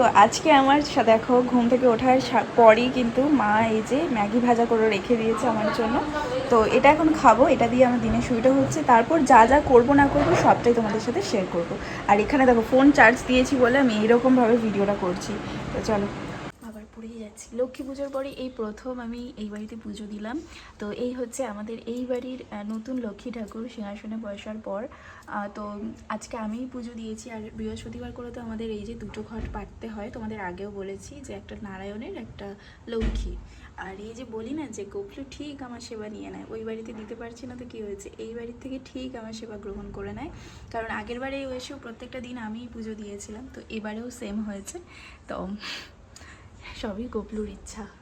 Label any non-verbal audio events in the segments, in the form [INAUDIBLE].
তো আজকে আমার দেখো, ঘুম থেকে ওঠার পরই কিন্তু মা এই যে ম্যাগি ভাজা করে রেখে দিয়েছে আমার জন্য। তো এটা এখন খাব, এটা দিয়ে আমার দিনের শুরুটা হচ্ছে। তারপর যা যা করব না করব সবটাই তোমাদের সাথে শেয়ার করব। আর এখানে দেখো ফোন চার্জ দিয়েছি বলে আমি এইরকমভাবে ভিডিওটা করছি। তো চলো। লক্ষ্মী পুজোর পরে এই প্রথম আমি এই বাড়িতে পুজো দিলাম। তো এই হচ্ছে আমাদের এই বাড়ির নতুন লক্ষ্মী ঠাকুর সিংহাসনে বসার পর। তো আজকে আমিই পুজো দিয়েছি আর বৃহস্পতিবার করে তো আমাদের এই যে দুটো ঘট পাততে হয়, তোমাদের আগেও বলেছি যে একটা নারায়ণের, একটা লক্ষ্মী। আর এই যে বলি না যে গোপলু ঠিক আমার সেবা নিয়ে নেয়, ওই বাড়িতে দিতে পারছি না তো কী হয়েছে? এই বাড়ির থেকে ঠিক আমার সেবা গ্রহণ করে নেয়। কারণ আগের বারে এসেও প্রত্যেকটা দিন আমিই পুজো দিয়েছিলাম, তো এবারেও সেম হয়েছে। তো সবই গোপলুর ইচ্ছা।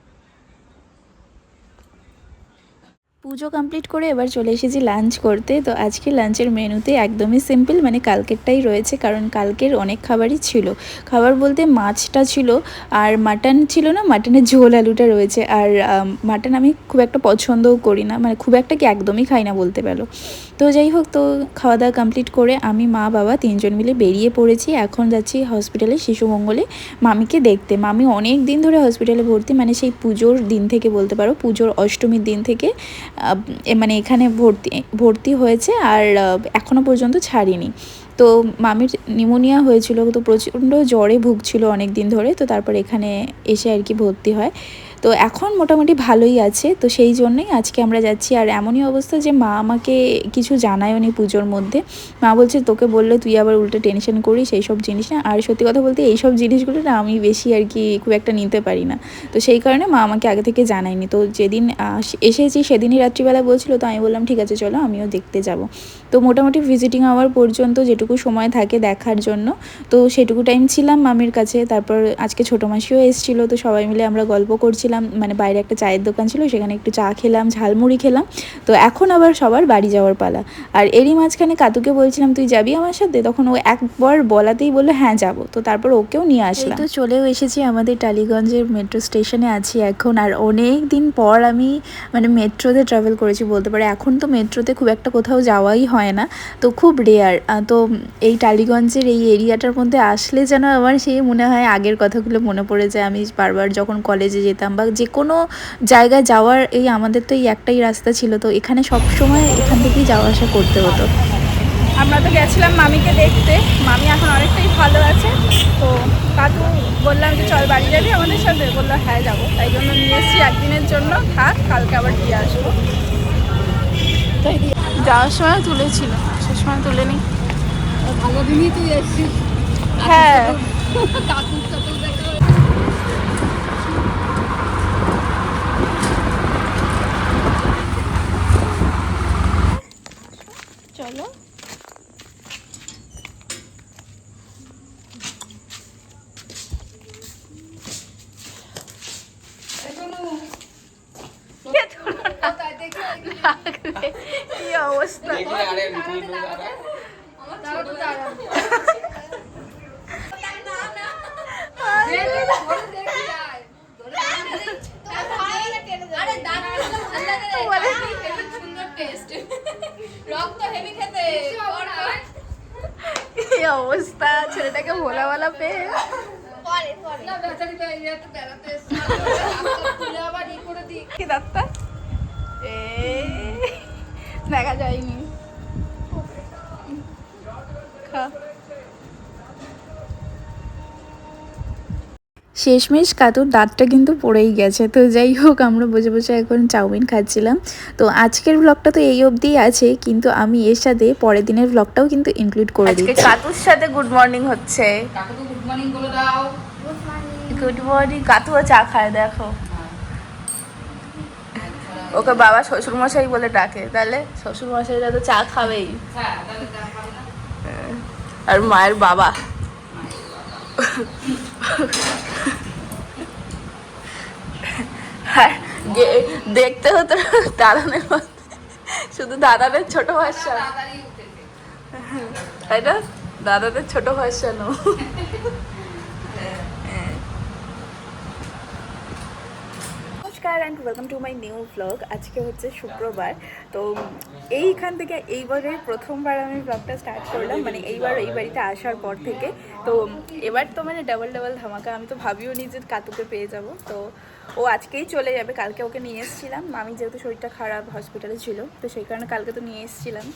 পুজো কমপ্লিট করে এবার চলে এসেছি লাঞ্চ করতে। তো আজকে লাঞ্চের মেনুতে একদমই সিম্পল মানে কালকেরটাই রয়েছে, কারণ কালকের অনেক খাবারই ছিল। খাবার বলতে মাছটা ছিল, আর মাটন ছিল না মাটনের ঝোল আলুটা রয়েছে। আর মাটন আমি খুব একটা পছন্দও করি না মানে খুব একটা কি একদমই খাই না বলতে পারো। তো যাই হোক, তো খাওয়া দাওয়া কমপ্লিট করে আমি, মা, বাবা তিনজন মিলে বেরিয়ে পড়েছি। এখন যাচ্ছি হসপিটালে শিশু মঙ্গলে মামিকে দেখতে। মামি অনেক দিন ধরে হসপিটালে ভর্তি মানে সেই পুজোর দিন থেকে বলতে পারো, পুজোর অষ্টমীর দিন থেকে মানে এখানে ভর্তি ভর্তি হয়েছে আর এখনও এখনও পর্যন্ত ছাড়িনি। তো মামির নিমোনিয়া হয়েছিল, তো প্রচণ্ড জ্বরে ভুগছিল অনেক দিন ধরে, তো তারপর এখানে এসে আর কি ভর্তি হয়। তো এখন মোটামুটি ভালোই আছে। তো সেই জন্যই আজকে আমরা যাচ্ছি। আর এমনই অবস্থা যে মা আমাকে কিছু জানায়নি পুজোর মধ্যে। মা বলছে, তোকে বললে তুই আবার উল্টো টেনশন করিস এই সব জিনিস না। আর সত্যি কথা বলতে এই সব জিনিসগুলো না আমি বেশি আর কি খুব একটা নিতে পারি না। তো সেই কারণে মা আমাকে আগে থেকে জানায়নি। তো যেদিন এসেছি সেদিনই রাত্রিবেলা বলছিল, তো আমি বললাম, ঠিক আছে, চলো আমিও দেখতে যাব। তো মোটামুটি ভিজিটিং আওয়ার পর্যন্ত যেটুকু সময় থাকে দেখার জন্য, তো সেটুকু টাইম ছিলাম মামির কাছে। তারপর আজকে ছোটো মাসিও এসেছিল, তো সবাই মিলে আমরা গল্প করছিলাম মানে বাইরে একটা চায়ের দোকান ছিল সেখানে একটু চা খেলাম ঝালমুড়ি খেলাম। তো এখন আবার সবার বাড়ি যাওয়ার পালা। আর এরই মাঝখানে কাতুকে বলছিলাম তুই যাবি আমার সাথে? তখন ও একবার বলাতেই বলল হ্যাঁ যাব। তো তারপর ওকেও নিয়ে আসলাম তো চলেও এসেছি আমাদের টালিগঞ্জের মেট্রো স্টেশনে আছি এখন। আর অনেক দিন পর আমি মানে মেট্রোতে ট্রাভেল করেছি বলতে পারে। এখন তো মেট্রোতে খুব একটা কোথাও যাওয়াই হয় না। তো খুব রেয়ার তো এই টালিগঞ্জের এই এরিয়াটার মধ্যে আসলে যেন আমার সেই মনে হয় আগের কথাগুলো মনে পড়ে যায়। আমি বারবার যখন কলেজে যেতাম বা যে কোনো জায়গায় যাওয়ার এই আমাদের তো এই একটাই রাস্তা ছিল তো এখানে সব সময় এখান থেকেই যাওয়া আসা করতে হতো। আমরা তো গেছিলাম মামিকে দেখতে মামি এখন অনেকটাই ভালো আছে তো কাকু বললাম যে চল বাড়ি যাবি আমাদের সাথে বলল হ্যাঁ যাব তাই জন্য নিয়ে এসেছি একদিনের জন্য থাক কালকে আবার দিয়ে আসব। তাই দিয়ে যাওয়ার সময় তুলেছিল সে সময় তুলে নি ভালো দিনই তুই এসছিস হ্যাঁ। কাকুর সাথে দেখা হয়েছে। চলো কোথায় দেখি ওইখানে। কি অবস্থা দাঁড়া তো দাঁড়া। দে, দে, ধরে দেখি আয়। ধরে দেখি। আরে দাঁড়া, ভালো লাগে রে। বলে। হেবি সুন্দর taste। রক্ত হেভি খেতে কর, কর। কি অবস্থা? ছেলেটাকে ভোলা ভালা পেয়ে। ডাক্তার এ। দেখা যায়নি। খা। শেষমেশ কাতুর দাঁতটা কিন্তু পড়েই গেছে। তো যাই হোক আমরা বসে বসে এখন চাউমিন খাচ্ছিলাম। তো আজকের ব্লগটা তো এই অবধিই আছে কিন্তু আমি এর সাথে পরের দিনের ব্লগটাও কিন্তু ইনক্লুড করে দিচ্ছি। কাতুর সাথে গুড মর্নিং হচ্ছে। গুড মর্নিং বলে দাও। গুড মর্নিং কাতুও চা খায় দেখো। ওকে বাবা শ্বশুর মশাই বলে ডাকে তাহলে? শ্বশুর মশাইরা তো চা খাবেই। হ্যাঁ না। আর মায়ের বাবা। আর দেখতে হতো দাদানের মধ্যে শুধু দাদাদের ছোট ভাষা। তাই না? দাদাদের ছোট ভাষা no and welcome to my new blog আজকে হচ্ছে শুক্রবার। তো এইখান থেকে এইবারে প্রথমবার আমি ব্লগটা স্টার্ট করলাম। মানে এইবার এই বাড়িতে আসার পর থেকে। তো এবার তো মানে ডাবল ডাবল ধামাকা। আমি তো ভাবিও নি যে কাতুকে পেয়ে যাব। তো ও আজকেই চলে যাবে। কালকে ওকে নিয়ে এসেছিলাম। আমি যেহেতু শরীরটা খারাপ হসপিটালে ছিল তো সেই কারণে কালকে তো নিয়ে এসেছিলাম।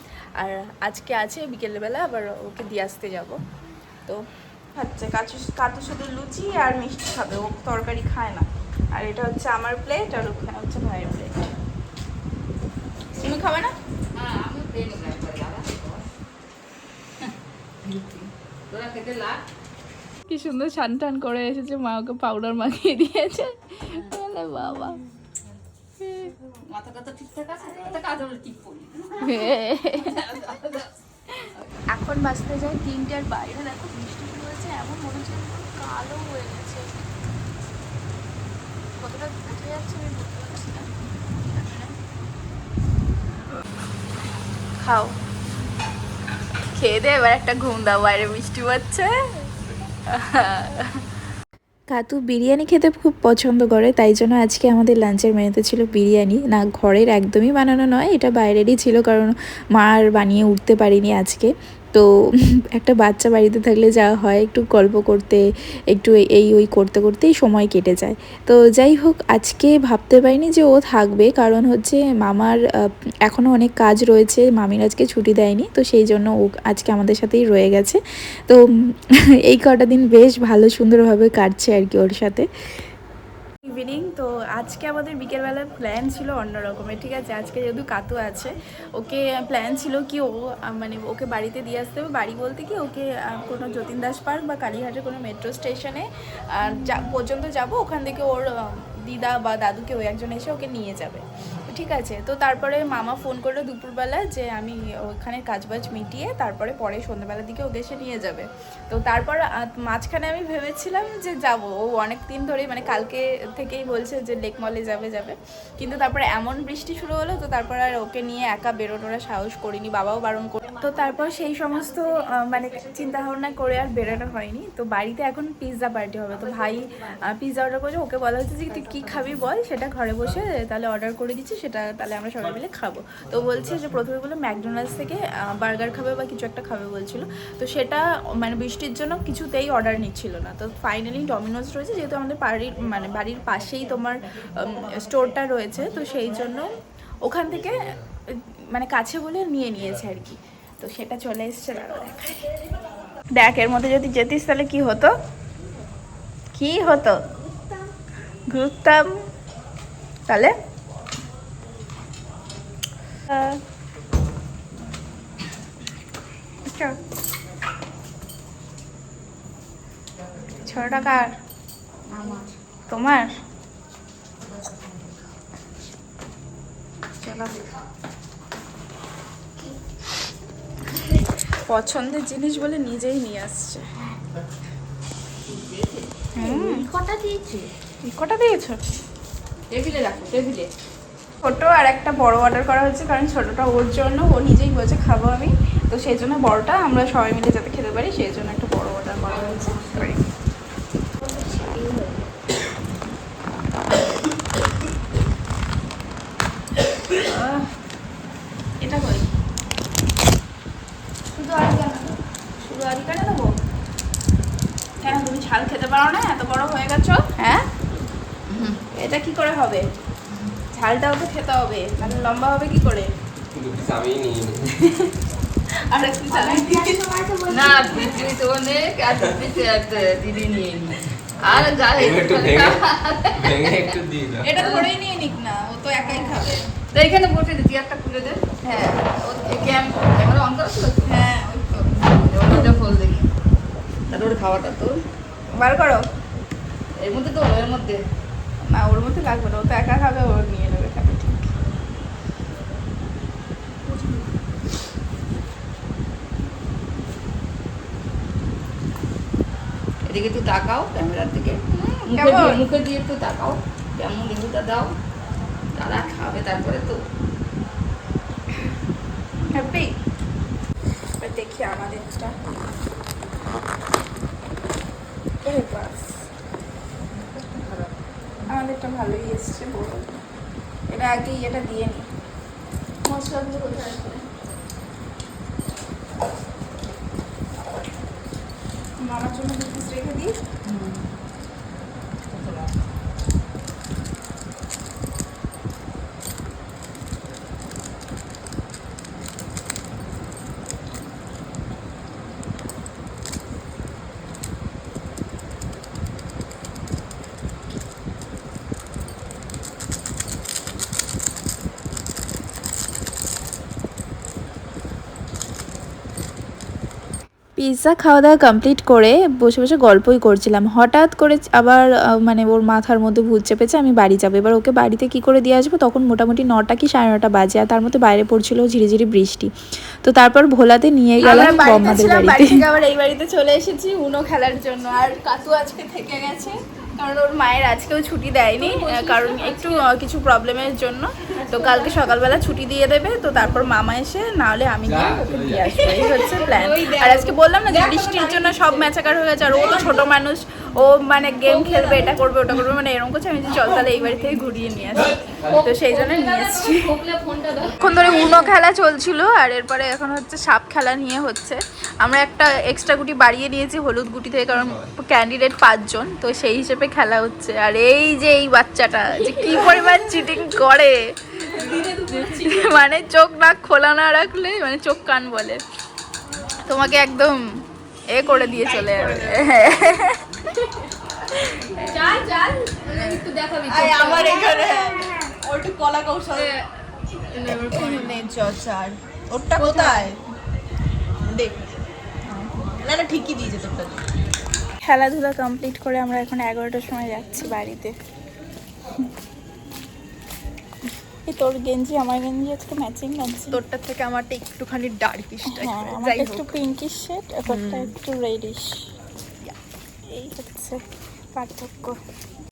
আর আজকে আছে বিকেলবেলা আবার ওকে দিয়ে আসতে যাব। তো হচ্ছে কাচু কাতু শুধু লুচি আর মিষ্টি খাবে। ও তরকারি খায় না। আর এটা হচ্ছে আমার প্লেট আর ওখানে হচ্ছে ভাইয়ের প্লেট তুমি খাবে না? কি সুন্দর ছান টান করে এসেছে মা ওকে পাউডার মাখিয়ে দিয়েছে। বলে বাবা। মাথা কথা ঠিকঠাক আছে মাথা কাজ হলে ঠিক করি। এখন বাঁচতে যায় তিনটার বাইরে। দেখো বৃষ্টি শুরু হয়েছে এমন মনে হচ্ছে কালো হয়ে গেছে। খাও। খেয়ে দে, এবার একটা ঘুম দাও, বাইরে বৃষ্টি পড়ছে। কাতু বিরিয়ানি খেতে খুব পছন্দ করে, তাই জন্য আজকে আমাদের লাঞ্চের মেনুতে ছিল বিরিয়ানি। না, ঘরের একদমই বানানো নয়, এটা বাইরেরই ছিল, কারণ মা আর বানিয়ে উঠতে পারিনি আজকে। তো [LAUGHS] একটা বাচ্চা বাড়িতে থাকলে যা হয়, একটু গল্প করতে, একটু এই ওই করতে করতেই সময় কেটে যায়। তো যাই হোক, আজকে ভাবতে পারিনি যে ও থাকবে, কারণ হচ্ছে মামার এখনও অনেক কাজ রয়েছে, মামির আজকে ছুটি দেয়নি, তো সেই জন্য ও আজকে আমাদের সাথেই রয়ে গেছে। তো [LAUGHS] এই কটা দিন বেশ ভালো সুন্দরভাবে কাটছে আর কি ওর সাথে। ইভিনিং তো আজকে আমাদের বিকেলবেলার প্ল্যান ছিল অন্য রকমের, ঠিক আছে? আজকে যেহেতু কাতু আছে, ওকে প্ল্যান ছিল কি ও মানে ওকে বাড়িতে দিয়ে আসতে হবে। বাড়ি বলতে কি, ওকে কোনো যতীন দাস পার্ক বা কালীঘাটের কোনো মেট্রো স্টেশনে যা, পর্যন্ত যাব, ওখান থেকে ওর দিদা বা দাদুকে ওই একজন এসে ওকে নিয়ে যাবে। ঠিক আছে, তো তারপরে মামা ফোন করল দুপুরবেলা যে আমি ওখানে কাজবাজ মিটিয়ে তারপরে পরে সন্ধ্যাবেলার দিকে ওকে এসে নিয়ে যাবে। তো তারপর মাঝখানে আমি ভেবেছিলাম যে যাব। ও অনেক দিন ধরেই মানে কালকে থেকেই বলছে যে লেক মলে যাবে যাবে। কিন্তু তারপরে এমন বৃষ্টি শুরু হলো তো তারপর আর ওকে নিয়ে একা বেরোনোরা সাহস করিনি। বাবাও বারণ করে তো তারপর সেই সমস্ত মানে চিন্তা ভাবনা করে আর বেরোনো হয়নি। তো বাড়িতে এখন পিৎজা পার্টি হবে। তো ভাই পিৎজা অর্ডার করেছে। ওকে বলা হচ্ছে যে, তুই কী খাবি বল? সেটা ঘরে বসে তাহলে অর্ডার করে দিচ্ছি। সেটা তাহলে আমরা সবাই মিলে খাব। তো বলছে যে, প্রথমে বলে ম্যাকডোনাল্ডস থেকে বার্গার খাবে বা কিছু একটা খাবে, বলছিল। তো সেটা মানে বৃষ্টির জন্য কিছুতেই অর্ডার নিচ্ছিল না। তো ফাইনালি ডমিনোজ রয়েছে। যেহেতু আমাদের বাড়ির মানে বাড়ির পাশেই তোমার স্টোরটা রয়েছে। তো সেই জন্য ওখান থেকে মানে কাছে বলে নিয়ে নিয়েছে আর কি। তো সেটা চলে এসছে দাঁড়া দেখাই দেখ, এর মধ্যে যদি যেতিস তাহলে কি হতো? কি হতো? ঘুরতাম। তাহলে। টাকার তোমার? চলো পছন্দের জিনিস বলে নিজেই নিয়ে আসছে। হুম। কটা দিয়েছি? কটা দিয়েছ? টেবিলে রাখো টেবিলে। ছোটো আর একটা বড় অর্ডার করা হয়েছে কারণ ছোটোটা ওর জন্য ও নিজেই বলছে খাব আমি। তো সেই জন্য বড়টা আমরা সবাই মিলে যাতে খেতে পারি সেই জন্য একটা বড় অর্ডার করা হয়েছে Sorry. আহ, এটা কই শুধু কেন শুধু আর কেন দেবো কেন তুমি ঝাল খেতে পারো না এত বড় হয়ে? গেছো হ্যাঁ এটা কি করে হবে? ঝালটাও তো খেতে হবে তাহলে লম্বা হবে কি করে। [LAUGHS] আর একটু না পৃথিবী তো অনেক আর দিদি নিয়ে নি। আর যা একটু এটা ধরেই নিয়ে নিক না ও তো একাই খাবে। তো এখানে বসে একটা খুলে দে। হ্যাঁ। ক্যাম ক্যামেরা অন করা ছিল হ্যাঁ ওই তো। ওটা ফোল দেখি। তারপরে খাওয়াটা তো বার করো। এর মধ্যে তো এর মধ্যে। না ওর মধ্যে লাগবে না ও তো একা খাবে ওর নিয়ে নেবে খাবে ঠিক। এদিকে একটু তাকাও ক্যামেরার দিকে। মুখে? দিয়ে একটু তাকাও। কেমন লেবুটা দাও। তারা খাবে তারপরে তো। হ্যাপি? দেখি আমাদেরটা। আমাদেরটা ভালোই এসছে বড় তাহলে আগে এটা দিয়ে নিই মশলাগুলো কোথায় আছে? মামার জন্য রেখে দিই। পিৎজা খাওয়া দাওয়া কমপ্লিট করে বসে বসে গল্পই করছিলাম। হঠাৎ করে আবার মানে ওর মাথার মধ্যে ভূত চেপেছে আমি বাড়ি যাব। এবার ওকে বাড়িতে কি করে দিয়ে আসব? তখন মোটামুটি নটা কি সাড়ে নটা বাজে আর তার মধ্যে বাইরে পড়ছিল ঝিরিঝিরি বৃষ্টি। তো তারপর ভোলাতে নিয়ে গেলাম বম্মাদের বাড়িতে। আবার এই বাড়িতে চলে এসেছি উনো খেলার জন্য। আর কাতু আজকে থেকে গেছে। কারণ ওর মায়ের আজকেও ছুটি দেয়নি কারণ একটু কিছু প্রবলেমের জন্য। তো কালকে সকালবেলা ছুটি দিয়ে দেবে তো তারপর মামা এসে না হলে আমি গিয়ে ওকে দিয়ে আসব। এই হচ্ছে [LAUGHS] প্ল্যান আর আজকে বললাম না যে বৃষ্টির জন্য সব ম্যাচাকার হয়ে গেছে আর ও তো ছোট মানুষ ও মানে গেম খেলবে এটা করবে ওটা করবে মানে এরকম করছে। আমি যে চল তাহলে এই বাড়ি থেকে ঘুরিয়ে নিয়ে আসি। তো সেই জন্য নিয়ে এসেছি। এখন ধরে উনো খেলা চলছিল আর এরপরে এখন হচ্ছে সাপ খেলা নিয়ে হচ্ছে। আমরা একটা এক্সট্রা গুটি বাড়িয়ে নিয়েছি হলুদ গুটি থেকে কারণ ক্যান্ডিডেট পাঁচজন তো সেই হিসেবে খেলা হচ্ছে। আর এই যে এই বাচ্চাটা যে কি পরিমাণ চিটিং করে। মানে চোখ নাক খোলা না রাখলে মানে চোখ কান বলে। তোমাকে একদম এ করে দিয়ে চলে যাবে। চাল চাল। একটু দেখাবি আমার এখানে ওটা কলা। কৌশল চর্চার ওটা কোথায়? দেখ না না ঠিকই দিয়েছে তোরটা। খেলাধুলা কমপ্লিট করে আমরা এখন এগারোটার সময় যাচ্ছি বাড়িতে। এই তোর গেঞ্জি আমার গেঞ্জি আজকে ম্যাচিং লাগছে তোরটা থেকে আমারটা একটুখানি ডার্কিশ হ্যাঁ আমার একটু পিঙ্কিশ শেড তোরটা একটু রেডিশ এই হচ্ছে পার্থক্য।